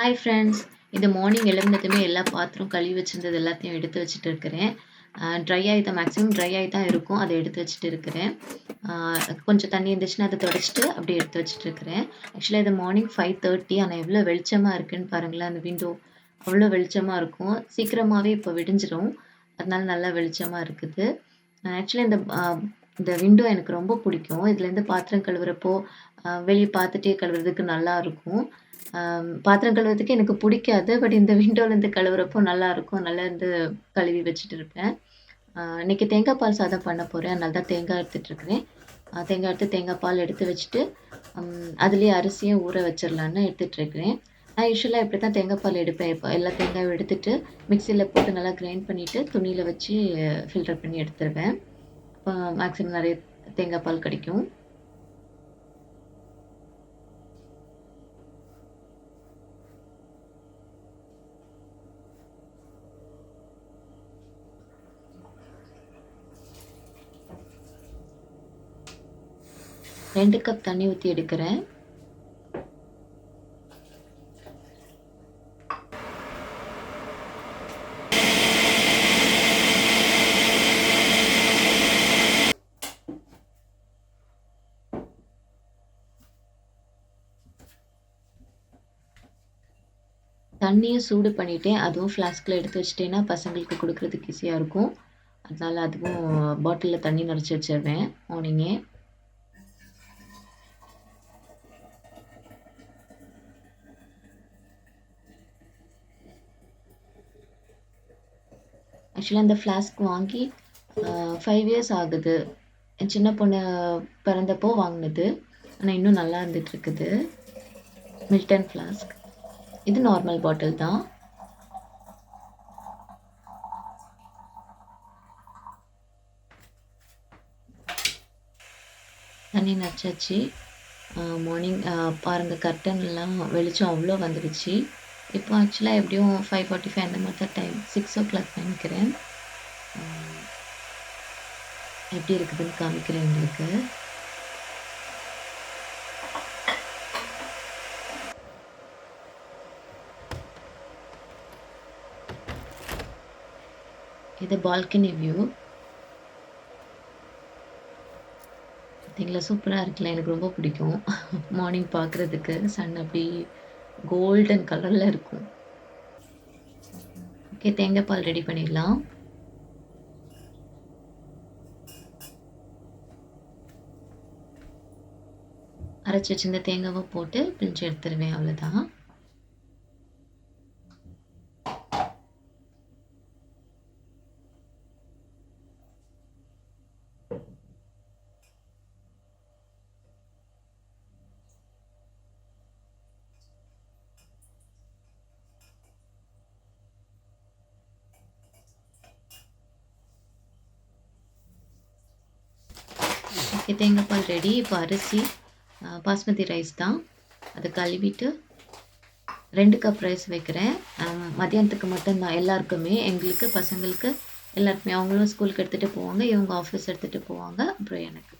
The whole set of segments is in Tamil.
ஹாய் ஃப்ரெண்ட்ஸ் இந்த மார்னிங் எழுந்ததுமே எல்லா பாத்திரம் கழுவி வச்சிருந்தது எல்லாத்தையும் எடுத்து வச்சுட்டு இருக்கிறேன். ட்ரை ஆகி தான் மேக்ஸிமம் ட்ரை ஆகி தான் இருக்கும். அதை எடுத்து வச்சுட்டு இருக்கிறேன். கொஞ்சம் தண்ணி இருந்துச்சுன்னா அதை தொடச்சிட்டு அப்படியே எடுத்து வச்சுட்டு இருக்கிறேன். ஆக்சுவலாக இது மார்னிங் ஃபைவ் தேர்ட்டி ஆனால் எவ்வளோ வெளிச்சமாக இருக்குன்னு பாருங்களேன் அந்த விண்டோ அவ்வளோ வெளிச்சமாக இருக்கும். சீக்கிரமாகவே இப்போ விடிஞ்சிடும் அதனால நல்லா வெளிச்சமாக இருக்குது. ஆக்சுவலி இந்த இந்த விண்டோ எனக்கு ரொம்ப பிடிக்கும். இதுலேருந்து பாத்திரம் கழுவுறப்போ வெளியே பார்த்துட்டே கழுவுறதுக்கு நல்லா இருக்கும். பாத்திரம் கழுவுறதுக்கு எனக்கு பிடிக்காது பட் இந்த விண்டோலேருந்து கழுவுறப்போ நல்லா இருக்கும். நல்லா இருந்து கழுவி வச்சுட்டு இருப்பேன். இன்றைக்கி இன்னைக்கு தேங்காய் பால் சாதம் பண்ண போகிறேன் அதனால தான் தேங்காய் எடுத்துட்டு இருக்கிறேன். தேங்காய் எடுத்து தேங்காய் பால் எடுத்து வச்சுட்டு அதுலேயே அரிசியும் ஊற வச்சிடலான்னு எடுத்துட்டு இருக்கிறேன். நான் யூஸ்வலாக இப்படி தான் தேங்காய் பால் எடுப்பேன். இப்போ எல்லா தேங்காயும் எடுத்துட்டு மிக்சியில் போட்டு நல்லா கிரைண்ட் பண்ணிவிட்டு துணியில் வச்சு ஃபில்டர் பண்ணி எடுத்துருவேன். மேக்ஸிமம் நிறைய தேங்காய் பால் கிடைக்கும். ரெண்டு கப் தண்ணி ஊற்றி எடுக்கிறேன். தண்ணியும் சூடு பண்ணிட்டேன் அதுவும் ஃப்ளாஸ்கில் எடுத்து வச்சிட்டேன்னா பசங்களுக்கு கொடுக்குறதுக்கு ஈஸியாக இருக்கும். அதனால் அதுவும் பாட்டிலில் தண்ணி நிறச்சி வச்சிடுவேன் மார்னிங்கே ஆக்சுவலாக அந்த ஃப்ளாஸ்க் வாங்கி ஃபைவ் இயர்ஸ் ஆகுது. என் சின்ன பொண்ணு பிறந்தப்போ வாங்கினது. ஆனால் இன்னும் நல்லா இருந்துட்டு இருக்குது மில்டன் ஃப்ளாஸ்க் இது நார்மல் பாட்டில் தான். தண்ணி நச்சாச்சு. மார்னிங் பாருங்கள் கர்டன்லாம் வெளிச்சம் அவ்வளோ வந்துடுச்சு. இப்போ ஆக்சுவலாக எப்படியும் ஃபைவ் ஃபார்ட்டி ஃபைவ் அந்த மாதிரி தான் டைம் சிக்ஸ் ஓ கிளாக் நினைக்கிறேன். எப்படி இருக்குதுன்னு காமிக்கிறேன் உங்களுக்கு. இது பால்கனி வியூ பார்த்தீங்களா? சூப்பராக இருக்குல்ல எனக்கு ரொம்ப பிடிக்கும். மார்னிங் பார்க்குறதுக்கு சன் அப்படி கோல்டன் கலரில் இருக்கும். ஓகே தேங்காய் பால் ரெடி பண்ணிடலாம். அரைச்சி வச்சிருந்த தேங்காவை போட்டு பிரிஞ்சு எடுத்துருவேன் அவ்வளோதான் ஓகே தேங்காய் பால் ரெடி இப்போ அரிசி பாஸ்மதி ரைஸ் தான். அதை கழுவிட்டு ரெண்டு கப் ரைஸ் வைக்கிறேன். மதியானத்துக்கு மட்டும் தான் எல்லாருக்குமே. எங்களுக்கு பசங்களுக்கு எல்லாருக்குமே. அவங்களும் ஸ்கூலுக்கு எடுத்துகிட்டு போவாங்க இவங்க ஆஃபீஸ் எடுத்துகிட்டு போவாங்க. அப்புறம் எனக்கு.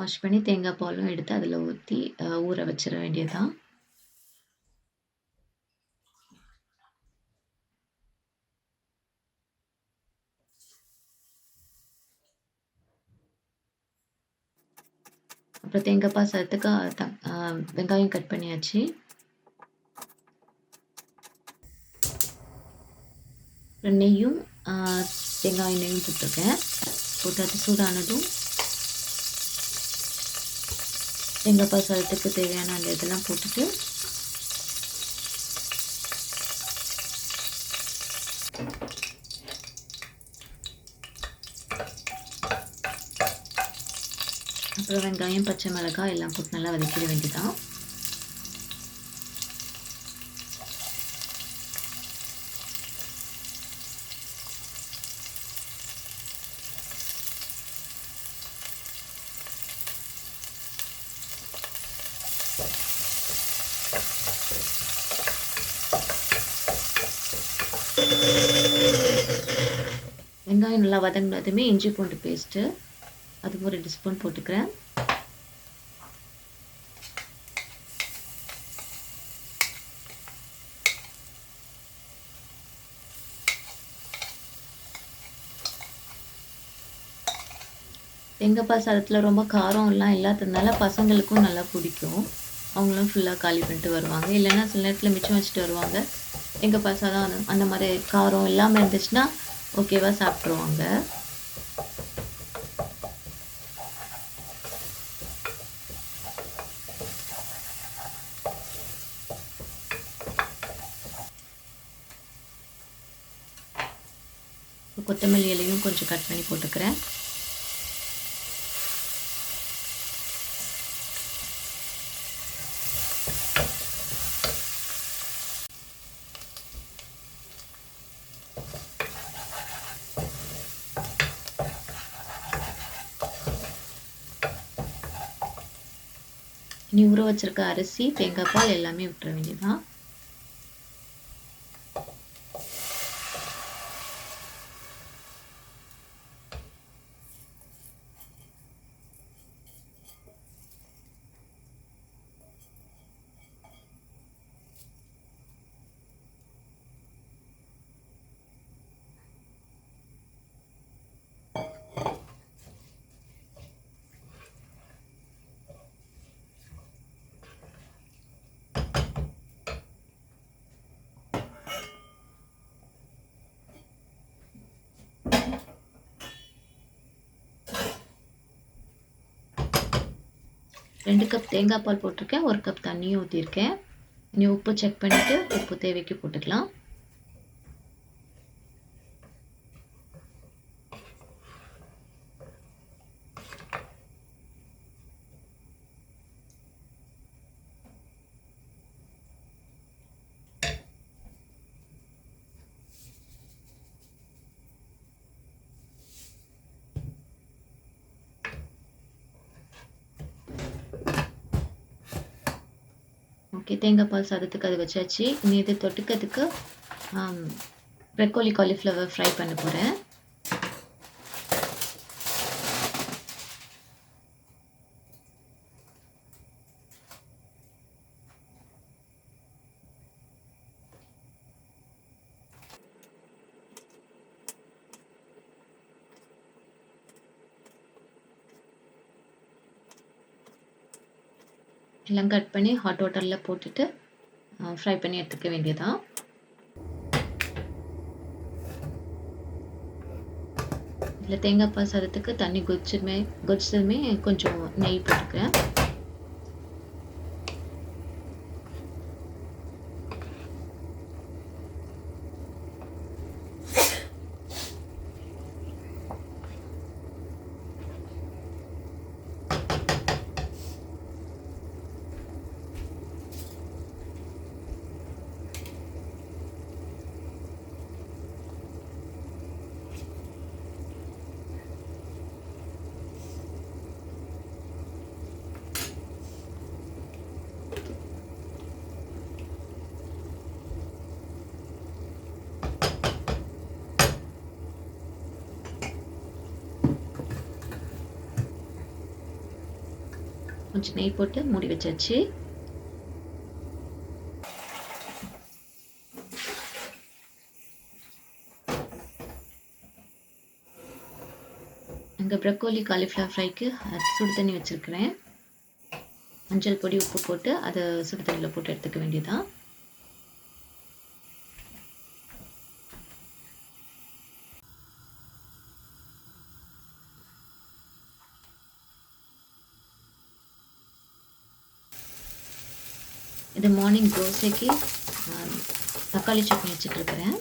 வாஷ் பண்ணி தேங்காய் பாலும் எடுத்து அதில் ஊற்றி ஊற வச்சிட வேண்டியதுதான். அப்புறம் தேங்காய் பால் த- வெங்காயம் கட் பண்ணியாச்சு. அப்புறம் நெய்யும் தேங்காய் எண்ணெயும் போட்டிருக்கேன். போட்டு அது சூடானதும் தேங்காய் பால் சாதத்துக்கு தேவையான அந்த இதெல்லாம் போட்டுட்டு அப்புறம் வெங்காயம் பச்சை மிளகாய் எல்லாம் போட்டு நல்லா வதக்கிட வேண்டியதான் வெங்காயம் நல்லா வதங்கினதுமே இஞ்சி பூண்டு பேஸ்ட்டு அதுவும் ரெண்டு ஸ்பூன் போட்டுக்கிறேன். எங்கள் பால் சாதத்தில் ரொம்ப காரம்லாம் இல்லாததுனால பசங்களுக்கும் நல்லா பிடிக்கும். அவங்களும் ஃபுல்லாக காலி பண்ணிட்டு வருவாங்க. இல்லைன்னா சில நேரத்தில் மிச்சம் வச்சுட்டு வருவாங்க. எங்கள் பால் அந்த- அந்த மாதிரி காரம் இல்லாமல் இருந்துச்சுன்னா ஓகேவாக சாப்பிட்ருவாங்க கொத்தமல்லி இலையும் கொஞ்சம் கட் பண்ணி போட்டுக்கிறேன். நீ ஊற வச்சிருக்க அரிசி தேங்காய் பால் எல்லாமே விட்டுற வேண்டியதுதான். ரெண்டு கப் தேங்காய் பால் போட்டிருக்கேன் ஒரு கப் தண்ணியும் ஊற்றிருக்கேன் நீ உப்பு செக் பண்ணிவிட்டு உப்பு தேவைக்கு போட்டுக்கலாம். ஓகே. தேங்காய் பால் சாதத்துக்கு அது வச்சாச்சு. இனி இது தொட்டுக்கிறதுக்கு ப்ரெக்கோலி காலிஃப்ளவர் ஃப்ரை பண்ண போகிறேன் எல்லாம் கட் பண்ணி ஹாட் வாட்டரில் போட்டுட்டு ஃப்ரை பண்ணி எடுத்துக்க வேண்டியதான் இதில் தேங்காய் பால் சாதத்துக்கு தண்ணி கொதிச்சுமே கொதிச்சதுமே கொஞ்சம் நெய் போட்டுக்கிறேன். கொஞ்சம் நெய் போட்டு மூடி வச்சாச்சு. அங்கே ப்ரக்கோலி காலிஃப்ளவர் ஃப்ரைக்கு சுடு தண்ணி வச்சுருக்கிறேன். மஞ்சள் பொடி உப்பு போட்டு அதை சுடு தண்ணியில் போட்டு எடுத்துக்க வேண்டியதான் இது மார்னிங் தோசைக்கு தக்காளி சட்னி வச்சுட்ருக்கிறேன்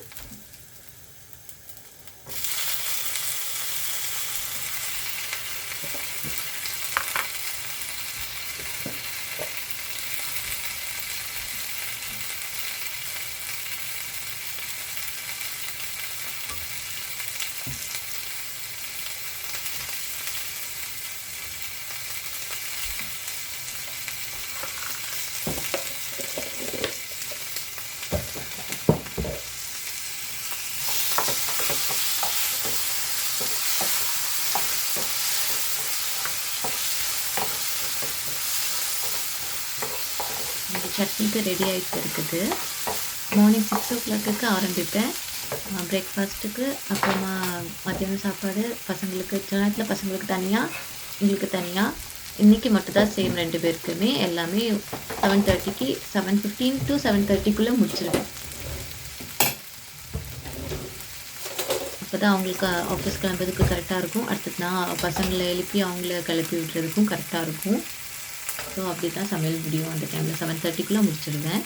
இந்த சட்னிக்கு ரெடி ஆகிட்டு இருக்குது. மார்னிங் சிக்ஸ் ஓ கிளாக்குக்கு ஆரம்பிப்பேன். பிரேக்ஃபாஸ்ட்டுக்கு அப்புறமா மத்தியானம் சாப்பாடு பசங்களுக்கு சில நேரத்தில் பசங்களுக்கு தனியாக எங்களுக்கு தனியாக இன்றைக்கி மட்டும் தான் சேம் ரெண்டு பேருக்குமே. எல்லாமே செவன் தேர்ட்டிக்கு செவன் ஃபிஃப்டீன் டு செவன் தேர்ட்டிக்குள்ளே முடிச்சிருவேன். அப்போ தான் அவங்களுக்கு ஆஃபீஸ் கிளம்புறதுக்கு கரெக்டாக இருக்கும். அடுத்தது நான் பசங்களை எழுப்பி அவங்கள கிளப்பி விடுறதுக்கும் கரெக்டாக இருக்கும். ஸோ அப்படி தான் சமையல் முடியும். அந்த டைமில் செவன் தேர்ட்டிக்குள்ளே முடிச்சிடுவேன்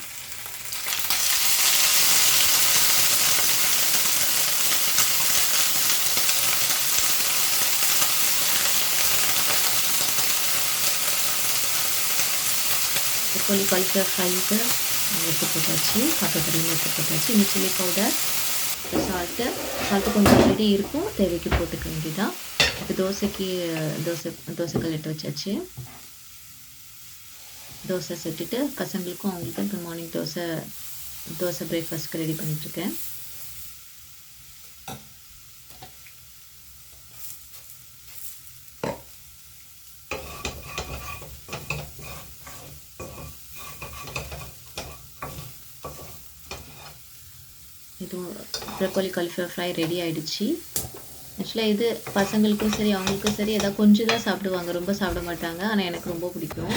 கோழி காலிஃப்ளவர் ஃப்ரைக்கு எடுத்து போட்டாச்சு பக்கத்துலேயும் எடுத்து போட்டாச்சு இன்னும் சில்லி பவுடர் சால்ட்டு சால்ட்டு கொஞ்சம் ஆல்ரெடி இருக்கும். தேவைக்கு போட்டுக்க வேண்டியதான் இப்போ தோசைக்கு தோசை தோசைக்கல் எடுத்து வச்சாச்சு. தோசை செட்டுட்டு பசங்களுக்கும் அவங்களுக்கும் இப்போ மார்னிங் தோசை தோசை பிரேக்ஃபாஸ்ட்க்கு ரெடி பண்ணிகிட்ருக்கேன் இதுவும் ப்ரொக்கோலி காலிஃப்ளவர் ஃப்ரை ரெடி ஆகிடுச்சு ஆக்சுவலாக இது பசங்களுக்கும் சரி அவங்களுக்கும் சரி ஏதாவது கொஞ்சம் தான் சாப்பிடுவாங்க. ரொம்ப சாப்பிட மாட்டாங்க. ஆனால் எனக்கு ரொம்ப பிடிக்கும்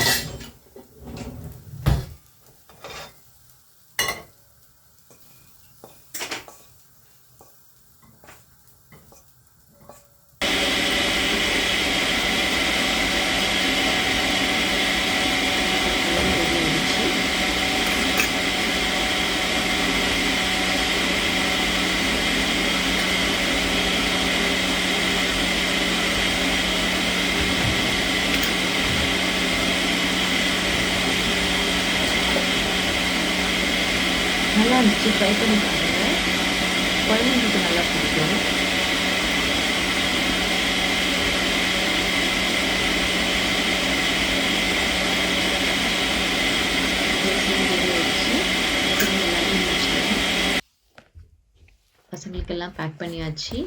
ரெடி ஆகிடுச்சு இருந்துச்சு ட்ரை பண்ணி பாருங்க. குழந்தைங்களுக்கு நல்லா பிடிக்கும். பசங்களுக்கெல்லாம் பேக் பண்ணியாச்சு.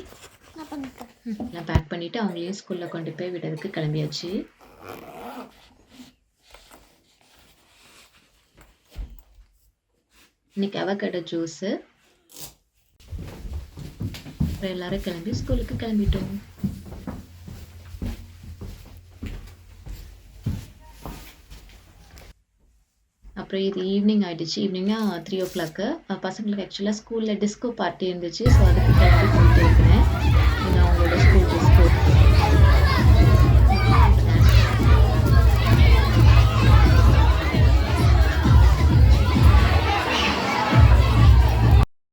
எல்லாம் பேக் பண்ணிவிட்டு அவங்களையும் ஸ்கூலில் கொண்டு போய் விடுறதுக்கு கிளம்பியாச்சு. இன்னைக்கு அவகடை ஜூஸு. அப்புறம் எல்லாரும் கிளம்பி ஸ்கூலுக்கு கிளம்பிட்டோம். அப்புறம் இது ஈவினிங் ஆயிடுச்சு. ஈவினிங்னா த்ரீ ஓ கிளாக்கு பசங்களுக்கு ஆக்சுவலாக ஸ்கூலில் டிஸ்கோ பார்ட்டி இருந்துச்சு. ஸோ அது